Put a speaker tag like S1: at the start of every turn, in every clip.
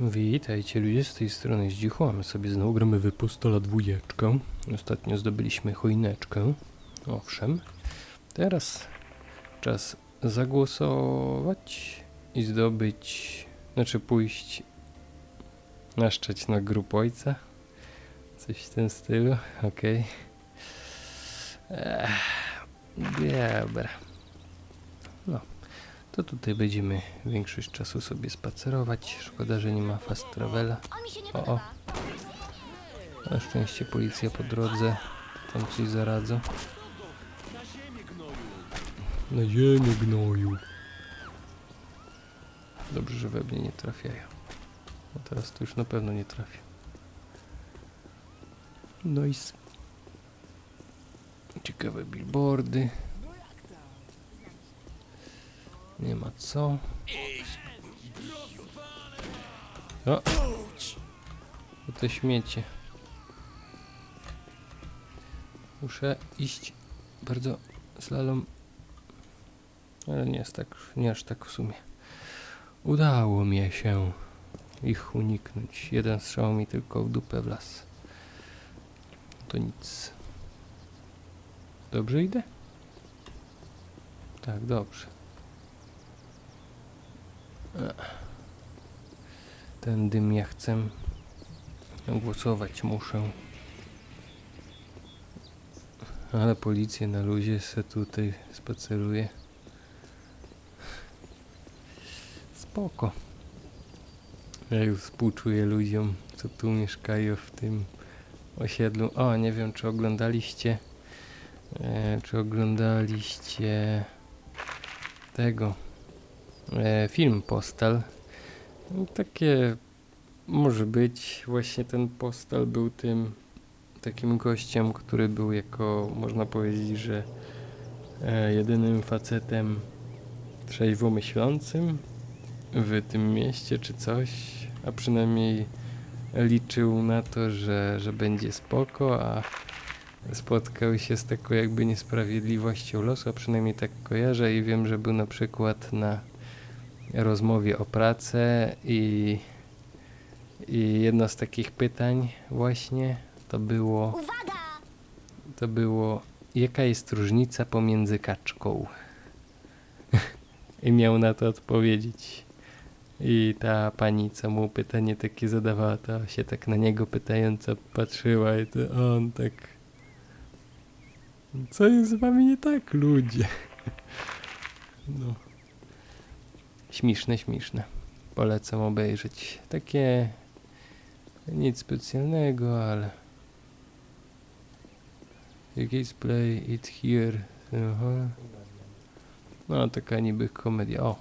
S1: Witajcie ludzie z tej strony Zdzichu, my sobie znowu gramy w Postola dwójeczkę. Ostatnio zdobyliśmy choineczkę. Owszem. Teraz czas zagłosować i zdobyć, znaczy pójść naszczać na grup ojca. Coś w tym stylu, okej. Ech, Dobra. No, to tutaj będziemy większość czasu sobie spacerować. Szkoda, że nie ma fast travela. O, o. Na szczęście policja po drodze tam coś zaradza. Na ziemię gnoju. Dobrze, że we mnie nie trafiają. A teraz to już na pewno nie trafię. No i s- ciekawe billboardy. Nie ma co. O! To śmiecie. Muszę iść bardzo slalom. Ale nie jest tak, nie aż tak w sumie. Udało mi się ich uniknąć. Jeden strzał mi tylko w dupę w las. To nic. Dobrze idę? Tak, dobrze. Ten dym ja chcę. Głosować muszę. Ale policja na luzie se tutaj spaceruje. Spoko. Ja już współczuję ludziom, co tu mieszkają w tym osiedlu. O, nie wiem, czy oglądaliście. E, czy oglądaliście tego film Postal. Takie może być. Właśnie ten Postal był tym takim gościem, który był jako, można powiedzieć, że e, jedynym facetem trzeźwo myślącym w tym mieście czy coś, a przynajmniej liczył na to, że, że będzie spoko, a spotkał się z taką jakby niesprawiedliwością losu, a przynajmniej tak kojarzę i wiem, że był na przykład na rozmowie o pracę i, i jedno z takich pytań właśnie to było
S2: Uwaga!
S1: to było jaka jest różnica pomiędzy kaczką? I miał na to odpowiedzieć. I ta pani, co mu pytanie takie zadawała, to się tak na niego pytająco patrzyła i to on tak co jest z wami nie tak, ludzie? No. Śmieszne, śmieszne. Polecam obejrzeć. Takie nic specjalnego, ale Jakiś play it here. Aha. No, taka niby komedia. O!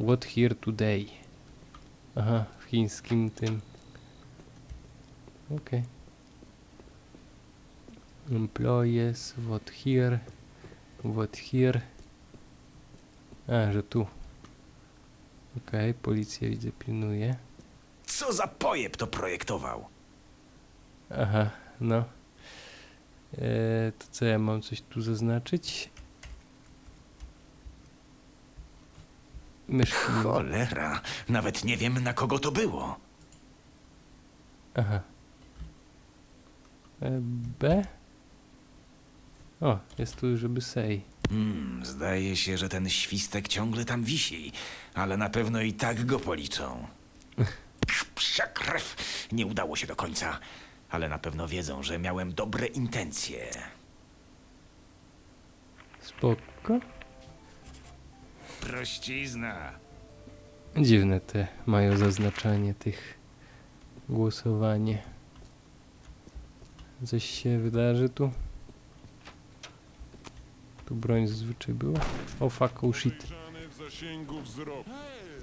S1: What here today? Aha, w chińskim tym. Okej. Employees, what here? What here? A, że tu. Okej, policja widzę pilnuje.
S3: Co za pojeb to projektował?
S1: Aha, no. Eee, to co ja mam coś tu zaznaczyć? Myszki.
S3: Cholera, nawet nie wiem na kogo to było.
S1: Aha. E, B? O, jest tu, żeby say.
S3: Hmm, zdaje się, że ten świstek ciągle tam wisi, ale na pewno i tak go policzą. Psia krew, nie udało się do końca, ale na pewno wiedzą, że miałem dobre intencje.
S1: Spoko.
S3: Prościzna.
S1: Dziwne te mają zaznaczanie tych głosowanie. Coś się wydarzy tu? Tu broń zazwyczaj była? O fuck, oh shit.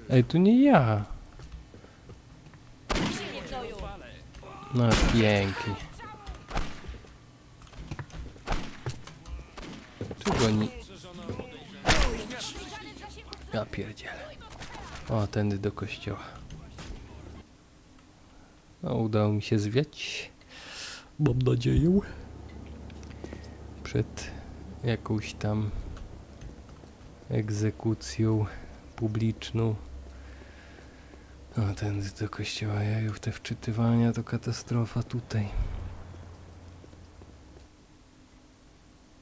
S1: Ej, tu nie ja. No pięknie. Czego oni... Ja pierdzielę. O, tędy do kościoła. No, udało mi się zwiać. Mam nadzieję. Przed jakąś tam egzekucją publiczną. No, tędy do kościoła jajów, te wczytywania to katastrofa tutaj.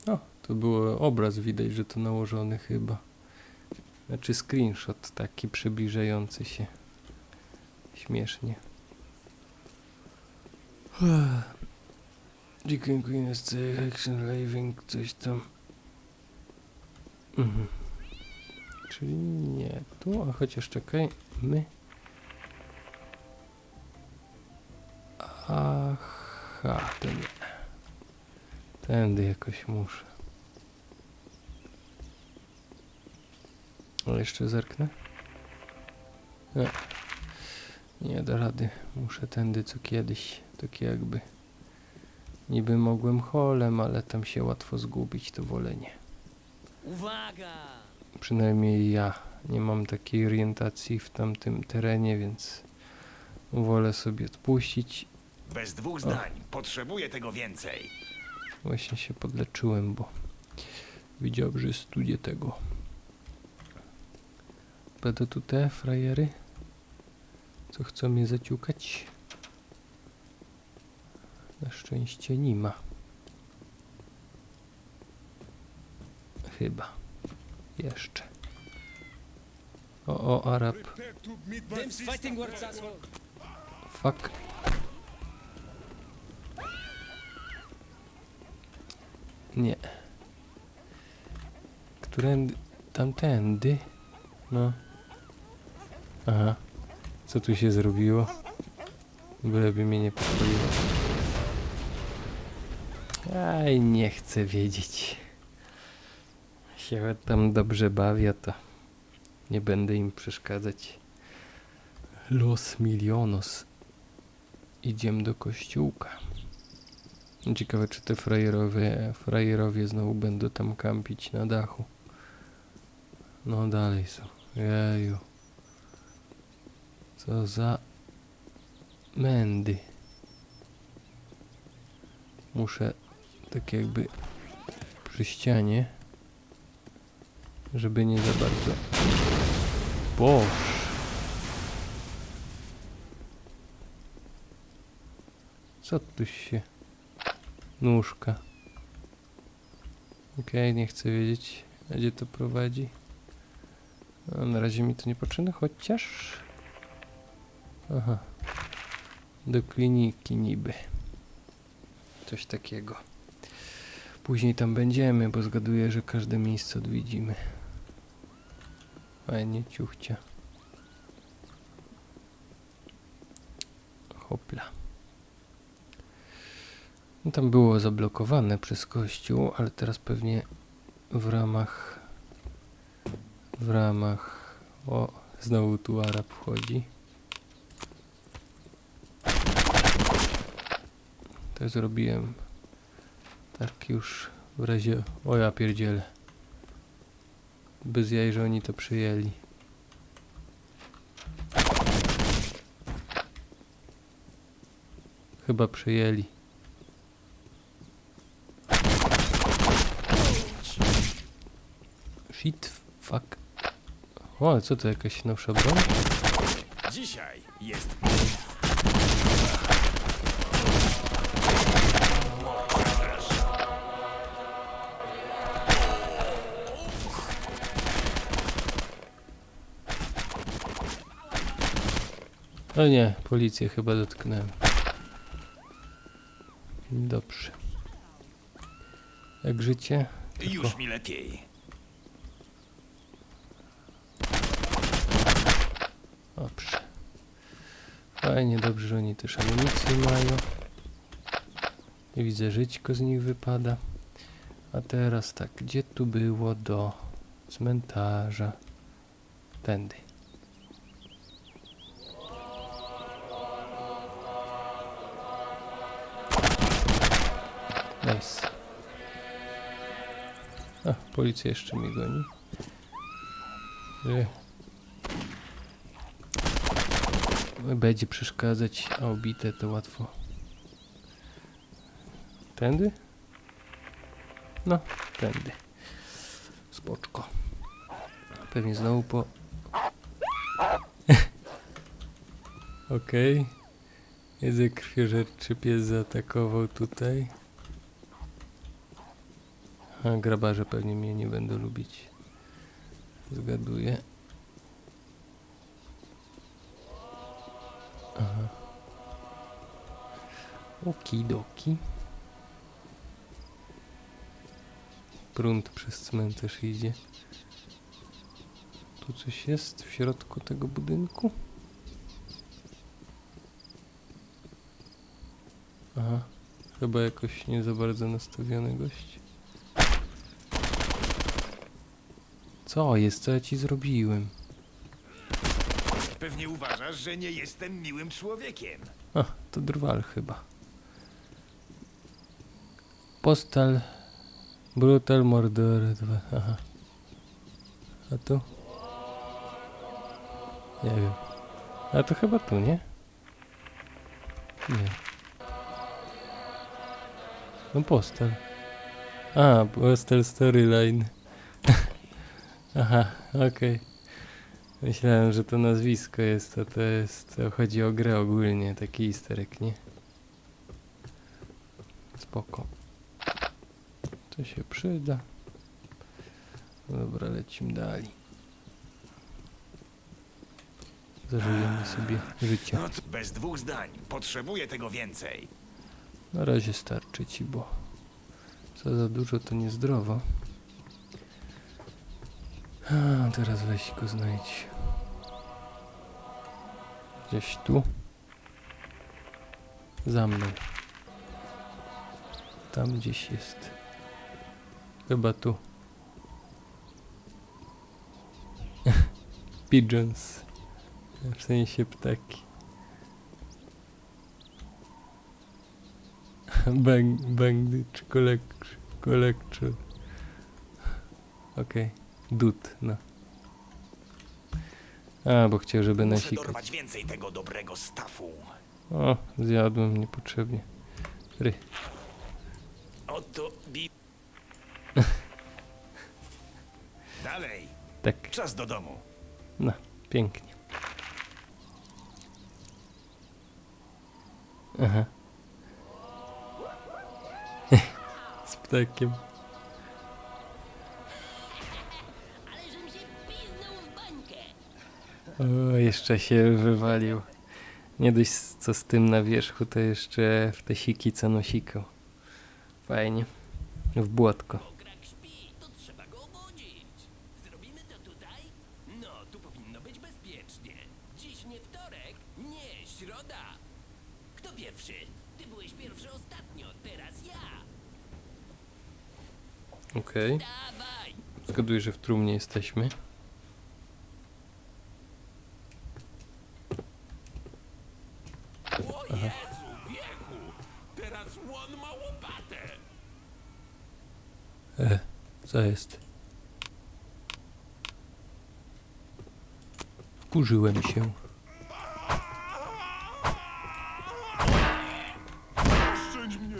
S1: O, to był obraz, widać, że to nałożony chyba. Znaczy screenshot taki przybliżający się. Śmiesznie. Chicken Queen the action living coś tam. Mhm. Czyli nie tu, a chociaż czekaj, my. Aha, to nie. Tędy jakoś muszę. Ale jeszcze zerknę. Nie. Nie da rady. Muszę tędy co kiedyś. Tak jakby. Niby mogłem holem, ale tam się łatwo zgubić, to wolę nie.
S2: Uwaga!
S1: Przynajmniej ja nie mam takiej orientacji w tamtym terenie, więc wolę sobie odpuścić.
S3: Bez dwóch zdań. Potrzebuję tego więcej.
S1: Właśnie się podleczyłem, bo widziałem, że jest studia tego. Będą tu te frajery, co chcą mnie zaciukać. Na szczęście nie ma. Chyba. Jeszcze. O, o, Arab. Fuck. Nie. Którędy? Tamtędy? No. Aha. Co tu się zrobiło? Byleby mnie nie podpaliło. Aj, nie chcę wiedzieć. Się tam dobrze bawię, to nie będę im przeszkadzać. Los milionos. Idziemy do kościółka. Ciekawe, czy te frajerowie, frajerowie znowu będą tam kampić na dachu. No dalej są. Jeju. Co za mędy. Muszę tak jakby przy ścianie, żeby nie za bardzo. Boż. Co tu się... Nóżka. Okej, nie chcę wiedzieć, gdzie to prowadzi. A na razie mi to nie potrzebne, chociaż... Aha. Do kliniki niby. Coś takiego. Później tam będziemy, bo zgaduję, że każde miejsce odwiedzimy. Fajnie, ciuchcia. Hopla. No tam było zablokowane przez kościół, ale teraz pewnie w ramach w ramach o znowu tu Arab wchodzi. To zrobiłem tak już w razie o ja pierdzielę. Bez jaj, że oni to przyjęli. Chyba przyjęli. Shit, fuck. O, co to jakaś nowsza broń?
S3: Dzisiaj jest
S1: O nie, policję chyba dotknąłem. Dobrze. Jak życie?
S3: już mi lepiej.
S1: Dobrze. Fajnie, dobrze, że oni też amunicję mają. I widzę, żyćko z nich wypada. A teraz tak, gdzie tu było do cmentarza? Tędy. Nice. A, policja jeszcze mnie goni. Będzie przeszkadzać, a obite to łatwo. Tędy? No, tędy. Spoczko. Pewnie znowu po... Okej. Jedzę krwiożerczy pies zaatakował tutaj. A grabarze pewnie mnie nie będą lubić. Zgaduję. Aha. Okidoki. Prąd przez cmentarz idzie. Tu coś jest w środku tego budynku? Aha, chyba jakoś nie za bardzo nastawiony gość. Co jest? Co ja ci zrobiłem?
S3: Pewnie uważasz, że nie jestem miłym człowiekiem.
S1: A, to drwal chyba. Postal Brutal Mordor 2. Aha. A tu? Nie wiem. A to chyba tu, nie? Nie. No postal. A, postal storyline. Aha, okej. Myślałem, że to nazwisko jest, a to jest, to chodzi o grę ogólnie, taki easter egg, nie? Spoko. To się przyda. Dobra, lecimy dalej. Zażyjemy sobie życie.
S3: No, bez dwóch zdań. Potrzebuję tego więcej.
S1: Na razie starczy ci, bo co za dużo to niezdrowo. A, teraz weź go znajdź. Gdzieś tu. Za mną. Tam gdzieś jest. Chyba tu. Pigeons. W sensie ptaki. Bang, bandage collection. collection. Okej. Dud, no. A, bo chciał, żeby
S3: Muszę
S1: nasikać.
S3: dorwać więcej tego dobrego stafu.
S1: O, zjadłem niepotrzebnie. Ry.
S3: Oto bi... Dalej.
S1: Tak,
S3: Czas do domu.
S1: no, pięknie. Aha. Z ptakiem. O, jeszcze się wywalił. Nie dość co z tym na wierzchu, to jeszcze w te siki co nosikał. Fajnie. W błotko. Okej.
S2: Dawaj!
S1: Zgaduję, że w trumnie jesteśmy.
S4: O Jezu, wieku! Teraz łon ma łopatę!
S1: E, co jest? Wkurzyłem się.
S4: Oszczędź mnie!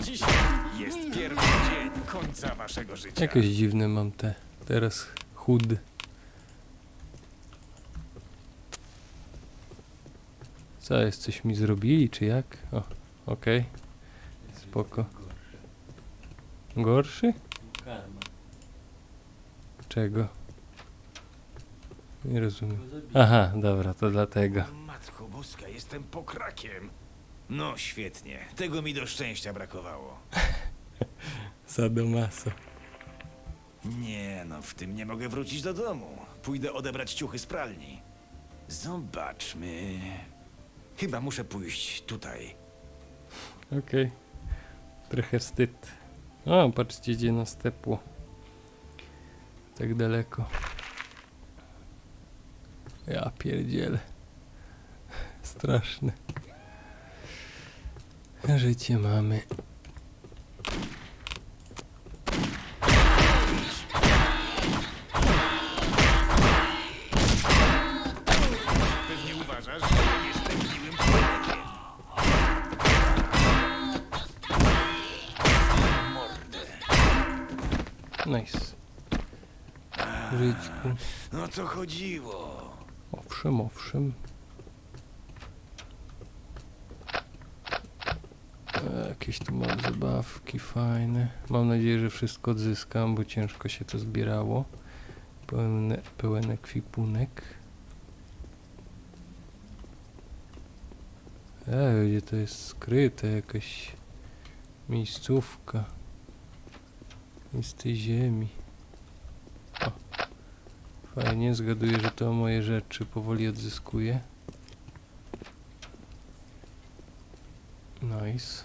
S3: Dziś jest pierwszy dzień końca waszego życia.
S1: Jakoś dziwne mam te. Teraz chud. Co jest? Coś mi zrobili, czy jak? O, okej. Spoko. Gorszy? Czego? Nie rozumiem. Aha, dobra, to dlatego.
S3: Matko boska, jestem pokrakiem. No świetnie, tego mi do szczęścia brakowało.
S1: Sadomaso.
S3: Nie no, w tym nie mogę wrócić do domu. Pójdę odebrać ciuchy z pralni. Zobaczmy. Chyba muszę pójść tutaj.
S1: Okej. Trochę wstyd. O, patrzcie, gdzie nas tepło. Tak daleko. Ja pierdzielę. Straszne. Życie mamy. Nice. Żyćku.
S3: No to chodziło.
S1: Owszem, owszem. Jakieś tu mam zabawki fajne. Mam nadzieję, że wszystko odzyskam, bo ciężko się to zbierało. Pełen, pełen ekwipunek. Ej, gdzie to jest skryte, jakaś miejscówka. Z tej ziemi. O. Fajnie, zgaduję, że to moje rzeczy powoli odzyskuję. Nice.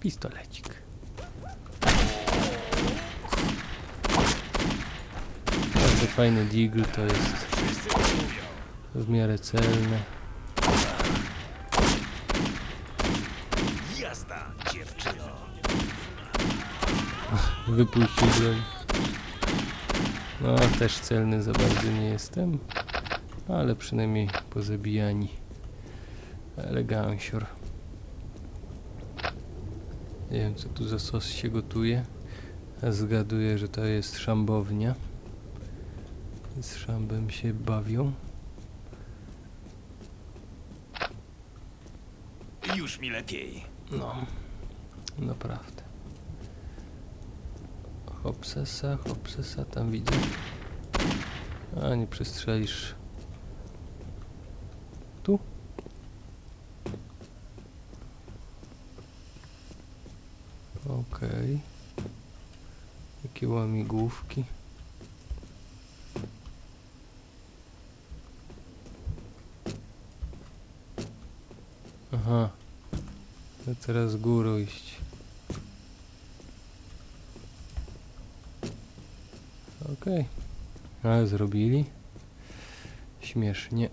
S1: Pistolecik. Bardzo fajny deagle to jest w miarę celne.
S3: Jazda, dziewczyno.
S1: Wypuścił broń. No, też celny za bardzo nie jestem, ale przynajmniej pozabijani. Elegancior. Nie wiem, co tu za sos się gotuje. Zgaduję, że to jest szambownia. Z szambem się bawią.
S3: Już mi lepiej.
S1: No, naprawdę. Hopsesa, hopsesa, tam widzę. A, nie przestrzelisz. Tu? Okej. Jakie łamigłówki. Aha. To teraz górą iść. Okej. Ale zrobili. Śmiesznie.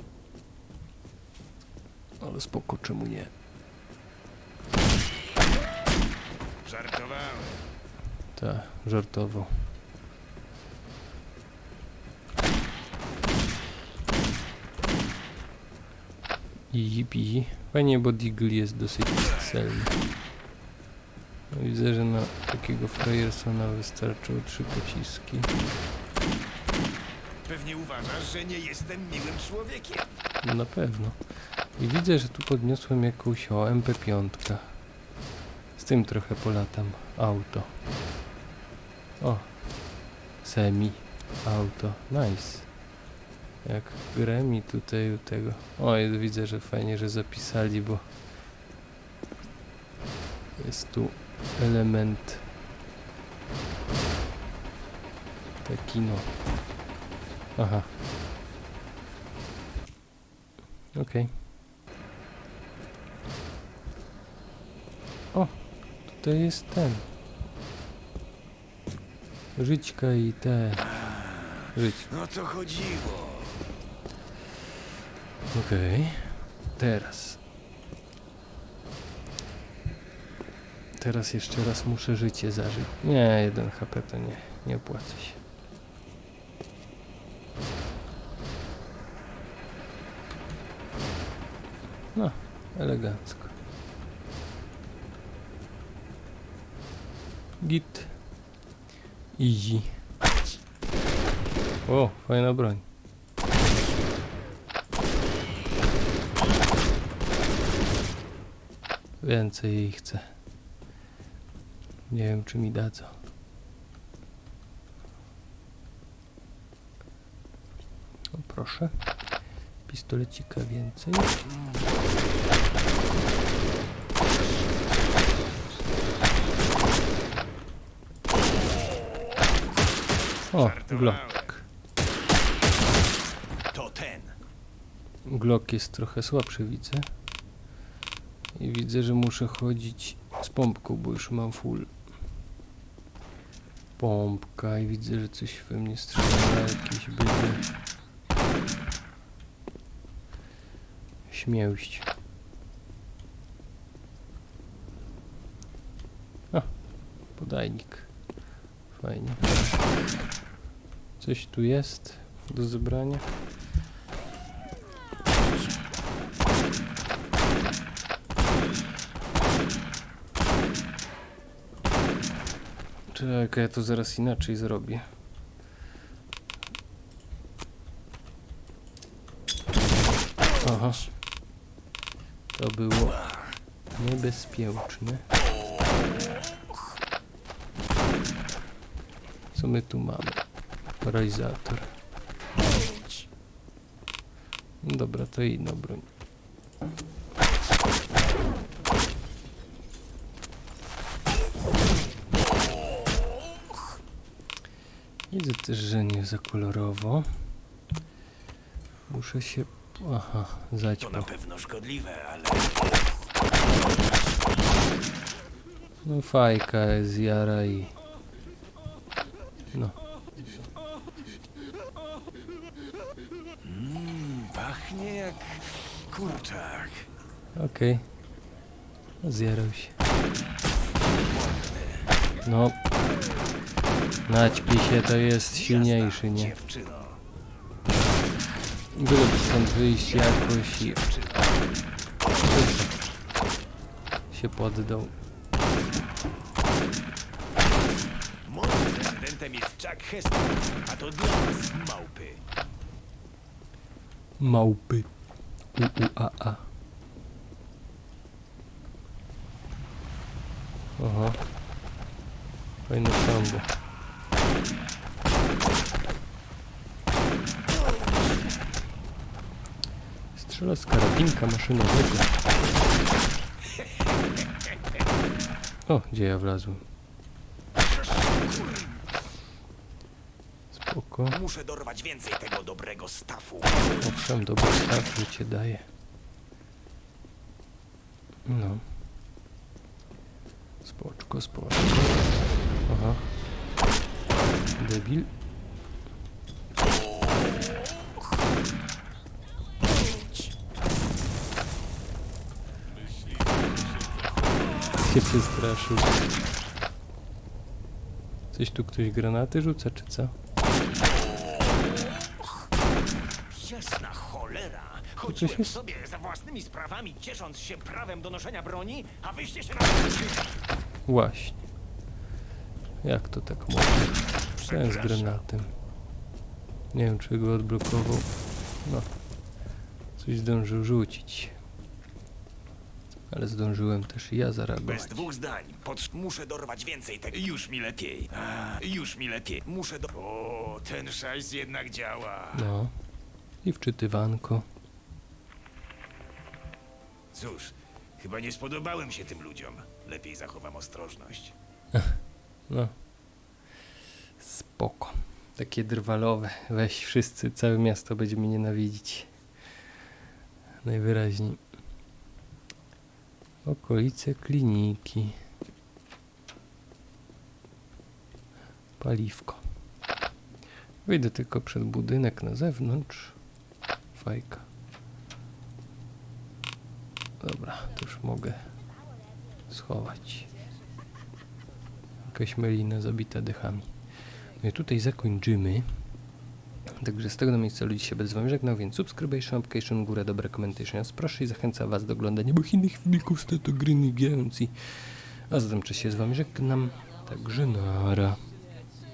S1: Ale spoko, czemu nie?
S3: Żartowałem.
S1: Ta, żartowo. Jipi. Fajnie, bo Deagle jest dosyć celny. No, Widzę, że na takiego frajersona wystarczyły trzy pociski.
S3: Pewnie uważasz, że nie jestem miłym człowiekiem.
S1: No, Na pewno. I widzę, że tu podniosłem jakąś o MP5. Z tym trochę polatam. Auto. O. Semi. Auto. Nice. Jak gremi tutaj u tego. O, i widzę, że fajnie, że zapisali, bo jest tu element taki no. Aha. Okej. O, tutaj jest ten. Żyćka i te. Żyć.
S3: No to chodziło.
S1: Okej. Teraz. Teraz jeszcze raz muszę życie zażyć. Nie, jeden HP to nie. Nie opłaca się. No, elegancko. Git. Easy. O, fajna broń. Więcej jej chcę. Nie wiem, czy mi dadzą. O, proszę. Pistolecika więcej. O, Glock.
S3: To ten.
S1: Glock jest trochę słabszy, widzę. I widzę, że muszę chodzić z pompką, bo już mam full. Pompka i widzę, że coś we mnie strzela, jakieś będzie. Śmiałść. O, podajnik. Fajnie. Coś tu jest do zebrania. Czekaj, ja to zaraz inaczej zrobię. Aha. To było niebezpieczne. Co my tu mamy? Paralizator. Dobra, to inna broń. Widzę też, że nie za kolorowo. Muszę się... Aha,
S3: To
S1: zaćpał.
S3: na pewno szkodliwe, ale
S1: No fajka jest jara i... No,
S3: pachnie jak kurczak.
S1: okej. Zjarał się. No. Naćpi się, to jest silniejszy, nie? Byłoby stąd wyjść jakoś i... się poddał.
S3: Moim prezydentem jest Jack Heston, a to dla was małpy.
S1: Małpy. U, u, a, a. Aha. Fajne szambo. Strzela z karabinka maszynowego. O, gdzie ja wlazłem? Spoko.
S3: Muszę dorwać więcej tego dobrego stafu.
S1: Owszem, dobry start życie daje. No. Spoczko, spoczko. Aha. Debil. Się przestraszył. Coś tu ktoś granaty rzuca, czy co?
S3: Jasna cholera! Chodziłem
S1: jest?
S3: sobie za własnymi sprawami, ciesząc się prawem do noszenia broni, a wyście się na
S1: Właśnie. Jak to tak można? Ten z granatem. Nie wiem, czy go odblokował. No. Coś zdążył rzucić. Ale zdążyłem też i ja zareagować.
S3: Bez dwóch zdań. Pot... Muszę dorwać więcej tego. Już mi lepiej. A, już mi lepiej. Muszę do... O, ten szajs jednak działa.
S1: No. I wczytywanko.
S3: Cóż, chyba nie spodobałem się tym ludziom. Lepiej zachowam ostrożność.
S1: No. Spoko. Takie drwalowe. Weź wszyscy, całe miasto będzie mnie nienawidzić. Najwyraźniej. Okolice kliniki. Paliwko. Wyjdę tylko przed budynek na zewnątrz. Fajka. Dobra, to już mogę schować. Jakaś melina zabita dechami. No i tutaj zakończymy. Także z tego miejsca ludzi się bez wami żegnał, więc subscription, application, górę, dobra commentation. Proszę i zachęcam was do oglądania bo innych filmików z tego gry nie A zatem cześć się z wami żegnam. Także nara.